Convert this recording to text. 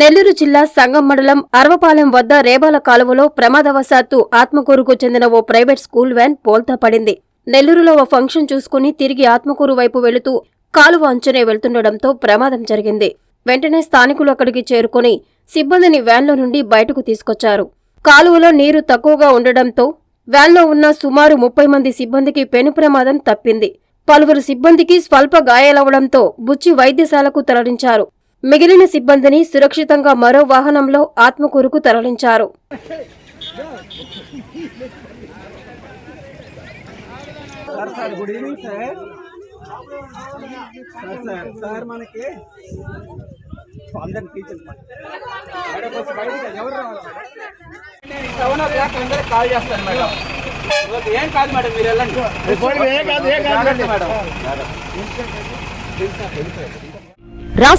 నెల్లూరు జిల్లా సంగం మండలం అరవపాలెం వద్ద రేబాల కాలువలో ప్రమాదవశాత్తు ఆత్మకూరుకు చెందిన ఓ ప్రైవేట్ స్కూల్ వ్యాన్ పోల్తా పడింది. నెల్లూరులో ఓ ఫంక్షన్ చూసుకుని తిరిగి ఆత్మకూరు వైపు వెళుతూ కాలువ అంచునే వెళ్తుండటంతో ప్రమాదం జరిగింది. వెంటనే స్థానికులు అక్కడికి చేరుకుని సిబ్బందిని వ్యాన్లో నుండి బయటకు తీసుకొచ్చారు. కాలువలో నీరు తక్కువగా ఉండడంతో వ్యాన్లో ఉన్న సుమారు ముప్పై మంది సిబ్బందికి పెను ప్రమాదం తప్పింది. పలువురు సిబ్బందికి స్వల్ప గాయాలవడంతో బుచ్చి వైద్యశాలకు తరలించారు. మిగిలిన సిబ్బందిని సురక్షితంగా మరో వాహనంలో ఆత్మకూరుకు తరలించారు. కాల్ చేస్తాను మేడం ఓకే, ఏం కాదు మేడం మీరు వెళ్ళండి జాగ్రత్త మేడం రాష్ట్ర